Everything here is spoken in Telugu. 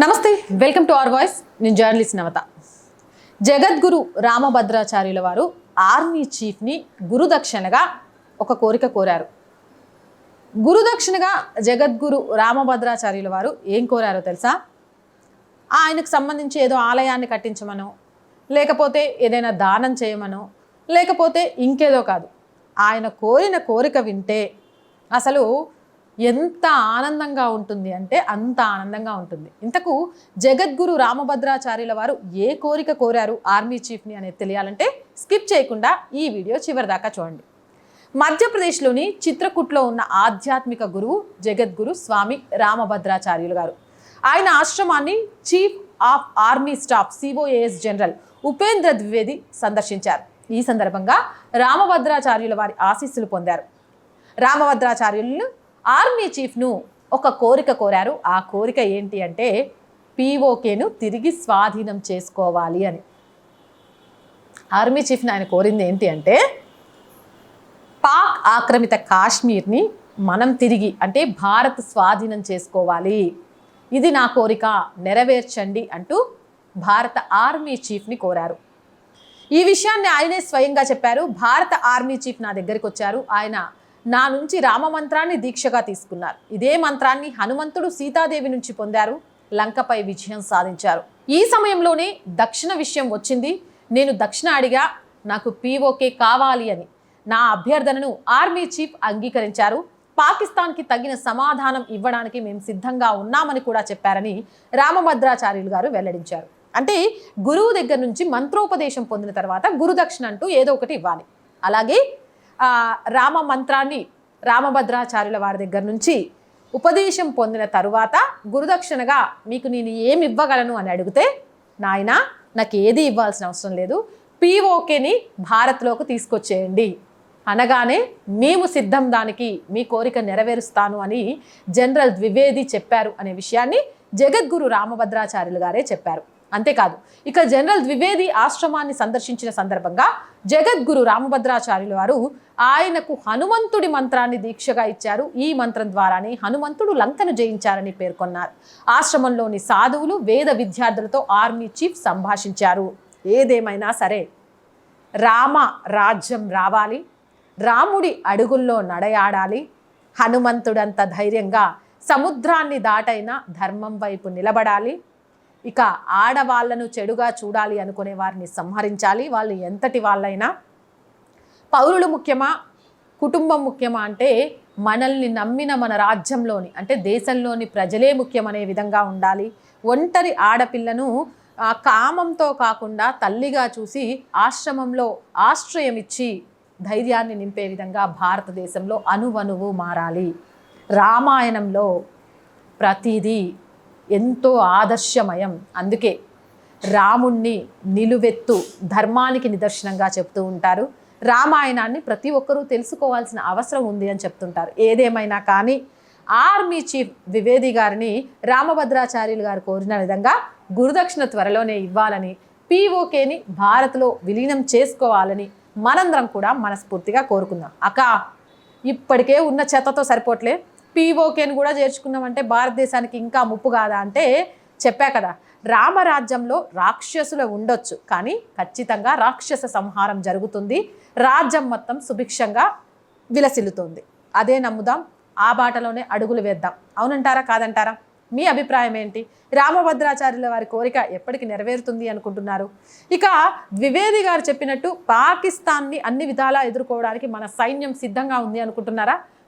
నమస్తే వెల్కమ్ టు అవర్ వాయిస్. నేను జర్నలిస్ట్ నవత. జగద్గురు రామభద్రాచార్యుల వారు ఆర్మీ చీఫ్ని గురుదక్షిణగా ఒక కోరిక కోరారు. గురుదక్షిణగా జగద్గురు రామభద్రాచార్యుల వారు ఏం కోరారో తెలుసా? ఆయనకు సంబంధించి ఏదో ఆలయాన్ని కట్టించమనో లేకపోతే ఏదైనా దానం చేయమనో లేకపోతే ఇంకేదో కాదు. ఆయన కోరిన కోరిక వింటే అసలు ఎంత ఆనందంగా ఉంటుంది అంటే అంత ఆనందంగా ఉంటుంది. ఇంతకు జగద్గురు రామభద్రాచార్యుల వారు ఏ కోరిక కోరారు ఆర్మీ చీఫ్ని అనేది తెలియాలంటే స్కిప్ చేయకుండా ఈ వీడియో చివరి దాకా చూడండి. మధ్యప్రదేశ్లోని చిత్రకూట్లో ఉన్న ఆధ్యాత్మిక గురువు జగద్గురు స్వామి రామభద్రాచార్యులు గారు. ఆయన ఆశ్రమాన్ని chief of army staff COAS general Upendra Dwivedi సందర్శించారు. ఈ సందర్భంగా రామభద్రాచార్యుల వారి ఆశీస్సులు పొందారు. రామభద్రాచార్యులను ఆర్మీ చీఫ్ను ఒక కోరిక కోరారు. ఆ కోరిక ఏంటి అంటే పీఓకేను తిరిగి స్వాధీనం చేసుకోవాలి అని. ఆర్మీ చీఫ్ని ఆయన కోరింది ఏంటి అంటే పాక్ ఆక్రమిత కాశ్మీర్ని మనం తిరిగి అంటే భారత్ స్వాధీనం చేసుకోవాలి. ఇది నా కోరిక నెరవేర్చండి అంటూ భారత ఆర్మీ చీఫ్ని కోరారు. ఈ విషయాన్ని ఆయనే స్వయంగా చెప్పారు. భారత ఆర్మీ చీఫ్ నా దగ్గరికి వచ్చారు. ఆయన నా నుంచి రామ మంత్రాన్ని దీక్షగా తీసుకున్నారు. ఇదే మంత్రాన్ని హనుమంతుడు సీతాదేవి నుంచి పొందారు. లంకపై విజయం సాధించారు. ఈ సమయంలోనే దక్షిణ విషయం వచ్చింది. నేను దక్షిణ అడిగా నాకు పీఓకే కావాలి అని. నా అభ్యర్థనను ఆర్మీ చీఫ్ అంగీకరించారు. పాకిస్తాన్కి తగిన సమాధానం ఇవ్వడానికి మేము సిద్ధంగా ఉన్నామని కూడా చెప్పారని రామభద్రాచార్యులు గారు వెల్లడించారు. అంటే గురువు దగ్గర నుంచి మంత్రోపదేశం పొందిన తర్వాత గురుదక్షిణ అంటూ ఏదో ఒకటి ఇవ్వాలి. అలాగే రామ మంత్రాన్ని రామభద్రాచార్యుల వారి దగ్గర నుంచి ఉపదేశం పొందిన తరువాత గురుదక్షిణగా మీకు నేను ఏమి ఇవ్వగలను అని అడిగితే నాయన నాకు ఏది ఇవ్వాల్సిన అవసరం లేదు. పీఓకేని భారత్లోకి తీసుకొచ్చేయండి. అనగానే మేము సిద్ధం దానికి మీ కోరిక నెరవేరుస్తాను అని జనరల్ ద్వివేది చెప్పారు అనే విషయాన్ని జగద్గురు రామభద్రాచార్యులు గారే చెప్పారు. అంతేకాదు ఇక జనరల్ ద్వివేది ఆశ్రమాన్ని సందర్శించిన సందర్భంగా జగద్గురు రామభద్రాచార్యుల వారు ఆయనకు హనుమంతుడి మంత్రాన్ని దీక్షగా ఇచ్చారు. ఈ మంత్రం ద్వారానే హనుమంతుడు లంకను జయించారని పేర్కొన్నారు. ఆశ్రమంలోని సాధువులు వేద విద్యార్థులతో ఆర్మీ చీఫ్ సంభాషించారు. ఏదేమైనా సరే రామ రాజ్యం రావాలి రాముడి అడుగుల్లో నడయాడాలి హనుమంతుడంత ధైర్యంగా సముద్రాన్ని దాటైన ధర్మం వైపు నిలబడాలి ఇక ఆడవాళ్ళను చెడుగా చూడాలి అనుకునే వారిని సంహరించాలి. వాళ్ళు ఎంతటి వాళ్ళైనా పౌరులు ముఖ్యమా? కుటుంబం ముఖ్యమా? అంటే మనల్ని నమ్మిన మన రాజ్యంలోని అంటే దేశంలోని ప్రజలే ముఖ్యమనే విధంగా ఉండాలి. ఒంటరి ఆడపిల్లను కామంతో కాకుండా తల్లిగా చూసి ఆశ్రమంలో ఆశ్రయం ఇచ్చి ధైర్యాన్ని నింపే విధంగా భారతదేశంలో అణువణువు మారాలి. రామాయణంలో ప్రతిదీ ఎంతో ఆదర్శమయం. అందుకే రాముణ్ణి నిలువెత్తు ధర్మానికి నిదర్శనంగా చెప్తూ ఉంటారు. రామాయణాన్ని ప్రతి ఒక్కరూ తెలుసుకోవాల్సిన అవసరం ఉంది అని చెప్తుంటారు. ఏదేమైనా కానీ ఆర్మీ చీఫ్ ద్వివేది గారిని రామభద్రాచార్యులు గారు కోరిన విధంగా గురుదక్షిణ త్వరలోనే ఇవ్వాలని పీఓకేని భారత్లో విలీనం చేసుకోవాలని మనందరం కూడా మనస్ఫూర్తిగా కోరుకుందాం. అక్క ఇప్పటికే ఉన్న చెత్తతో సరిపోట్లే పీఓకేని కూడా చేర్చుకున్నామంటే భారతదేశానికి ఇంకా ముప్పు కాదా అంటే చెప్పా కదా. రామరాజ్యంలో రాక్షసులు ఉండొచ్చు కానీ ఖచ్చితంగా రాక్షస సంహారం జరుగుతుంది. రాజ్యం మొత్తం సుభిక్షంగా విలసిల్లుతుంది. అదే నమ్ముదాం ఆ బాటలోనే అడుగులు వేద్దాం. అవునంటారా కాదంటారా? మీ అభిప్రాయం ఏంటి? రామభద్రాచార్యుల వారి కోరిక ఎప్పటికి నెరవేరుతుంది అనుకుంటున్నారు? ఇక ద్వివేది గారు చెప్పినట్టు పాకిస్తాన్ని అన్ని విధాలా ఎదుర్కోవడానికి మన సైన్యం సిద్ధంగా ఉంది అనుకుంటున్నారా?